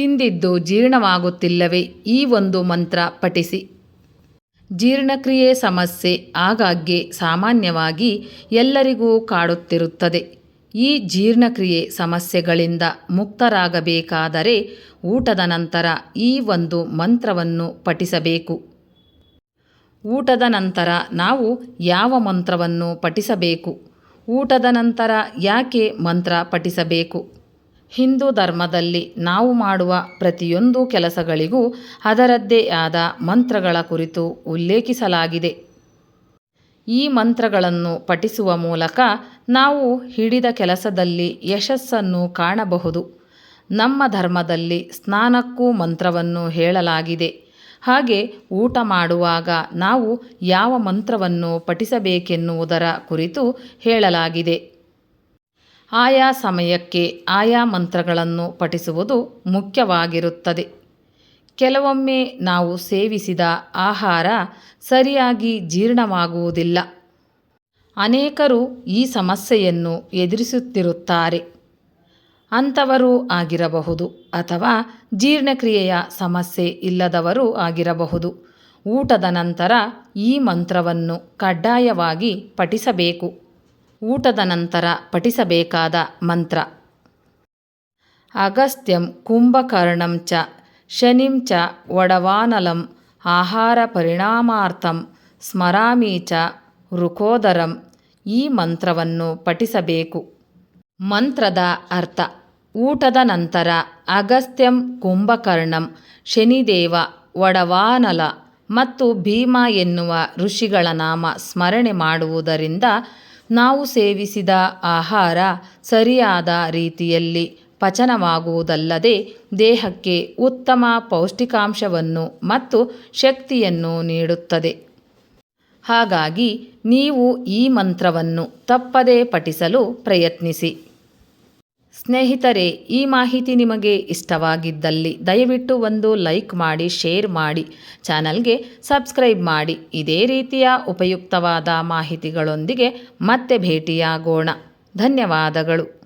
ತಿಂದಿದ್ದು ಜೀರ್ಣವಾಗುತ್ತಿಲ್ಲವೇ? ಈ ಒಂದು ಮಂತ್ರ ಪಠಿಸಿ. ಜೀರ್ಣಕ್ರಿಯೆ ಸಮಸ್ಯೆ ಆಗಾಗ್ಗೆ ಸಾಮಾನ್ಯವಾಗಿ ಎಲ್ಲರಿಗೂ ಕಾಡುತ್ತಿರುತ್ತದೆ. ಈ ಜೀರ್ಣಕ್ರಿಯೆ ಸಮಸ್ಯೆಗಳಿಂದ ಮುಕ್ತರಾಗಬೇಕಾದರೆ ಊಟದ ನಂತರ ಈ ಒಂದು ಮಂತ್ರವನ್ನು ಪಠಿಸಬೇಕು. ಊಟದ ನಂತರ ನಾವು ಯಾವ ಮಂತ್ರವನ್ನು ಪಠಿಸಬೇಕು? ಊಟದ ನಂತರ ಯಾಕೆ ಮಂತ್ರ ಪಠಿಸಬೇಕು? ಹಿಂದೂ ಧರ್ಮದಲ್ಲಿ ನಾವು ಮಾಡುವ ಪ್ರತಿಯೊಂದು ಕೆಲಸಗಳಿಗೂ ಅದರದ್ದೇ ಆದ ಮಂತ್ರಗಳ ಕುರಿತು ಉಲ್ಲೇಖಿಸಲಾಗಿದೆ. ಈ ಮಂತ್ರಗಳನ್ನು ಪಠಿಸುವ ಮೂಲಕ ನಾವು ಹಿಡಿದ ಕೆಲಸದಲ್ಲಿ ಯಶಸ್ಸನ್ನು ಕಾಣಬಹುದು. ನಮ್ಮ ಧರ್ಮದಲ್ಲಿ ಸ್ನಾನಕ್ಕೂ ಮಂತ್ರವನ್ನು ಹೇಳಲಾಗಿದೆ. ಹಾಗೆ ಊಟ ಮಾಡುವಾಗ ನಾವು ಯಾವ ಮಂತ್ರವನ್ನು ಪಠಿಸಬೇಕೆನ್ನುವುದರ ಕುರಿತು ಹೇಳಲಾಗಿದೆ. ಆಯಾ ಸಮಯಕ್ಕೆ ಆಯಾ ಮಂತ್ರಗಳನ್ನು ಪಠಿಸುವುದು ಮುಖ್ಯವಾಗಿರುತ್ತದೆ. ಕೆಲವೊಮ್ಮೆ ನಾವು ಸೇವಿಸಿದ ಆಹಾರ ಸರಿಯಾಗಿ ಜೀರ್ಣವಾಗುವುದಿಲ್ಲ. ಅನೇಕರು ಈ ಸಮಸ್ಯೆಯನ್ನು ಎದುರಿಸುತ್ತಿರುತ್ತಾರೆ. ಅಂಥವರೂ ಆಗಿರಬಹುದು ಅಥವಾ ಜೀರ್ಣಕ್ರಿಯೆಯ ಸಮಸ್ಯೆ ಇಲ್ಲದವರೂ ಆಗಿರಬಹುದು. ಊಟದ ನಂತರ ಈ ಮಂತ್ರವನ್ನು ಕಡ್ಡಾಯವಾಗಿ ಪಠಿಸಬೇಕು. ಊಟದ ನಂತರ ಪಠಿಸಬೇಕಾದ ಮಂತ್ರ. ಅಗಸ್ತ್ಯಂ ಕುಂಭಕರ್ಣಂ ಚ ಶನಿಂ ಚ ವಡವಾನಲಂ ಆಹಾರ ಪರಿಣಾಮಾರ್ಥಂ ಸ್ಮರಾಮಿ ಚ ಋಕೋದರಂ ಈ ಮಂತ್ರವನ್ನು ಪಠಿಸಬೇಕು. ಮಂತ್ರದ ಅರ್ಥ. ಊಟದ ನಂತರ ಅಗಸ್ತ್ಯಂ ಕುಂಭಕರ್ಣಂ ಶನಿದೇವ ವಡವಾನಲ ಮತ್ತು ಭೀಮ ಎನ್ನುವ ಋಷಿಗಳ ನಾಮ ಸ್ಮರಣೆ ಮಾಡುವುದರಿಂದ ನಾವು ಸೇವಿಸಿದ ಆಹಾರ ಸರಿಯಾದ ರೀತಿಯಲ್ಲಿ ಪಚನವಾಗುವುದಲ್ಲದೆ ದೇಹಕ್ಕೆ ಉತ್ತಮ ಪೌಷ್ಟಿಕಾಂಶವನ್ನು ಮತ್ತು ಶಕ್ತಿಯನ್ನು ನೀಡುತ್ತದೆ. ಹಾಗಾಗಿ ನೀವು ಈ ಮಂತ್ರವನ್ನು ತಪ್ಪದೇ ಪಠಿಸಲು ಪ್ರಯತ್ನಿಸಿ. ಸ್ನೇಹಿತರೆ, ಈ ಮಾಹಿತಿ ನಿಮಗೆ ಇಷ್ಟವಾಗಿದ್ದಲ್ಲಿ ದಯವಿಟ್ಟು ಒಂದು ಲೈಕ್ ಮಾಡಿ, ಶೇರ್ ಮಾಡಿ, ಚಾನಲ್ಗೆ ಸಬ್ಸ್ಕ್ರೈಬ್ ಮಾಡಿ. ಇದೇ ರೀತಿಯ ಉಪಯುಕ್ತವಾದ ಮಾಹಿತಿಗಳೊಂದಿಗೆ ಮತ್ತೆ ಭೇಟಿಯಾಗೋಣ. ಧನ್ಯವಾದಗಳು.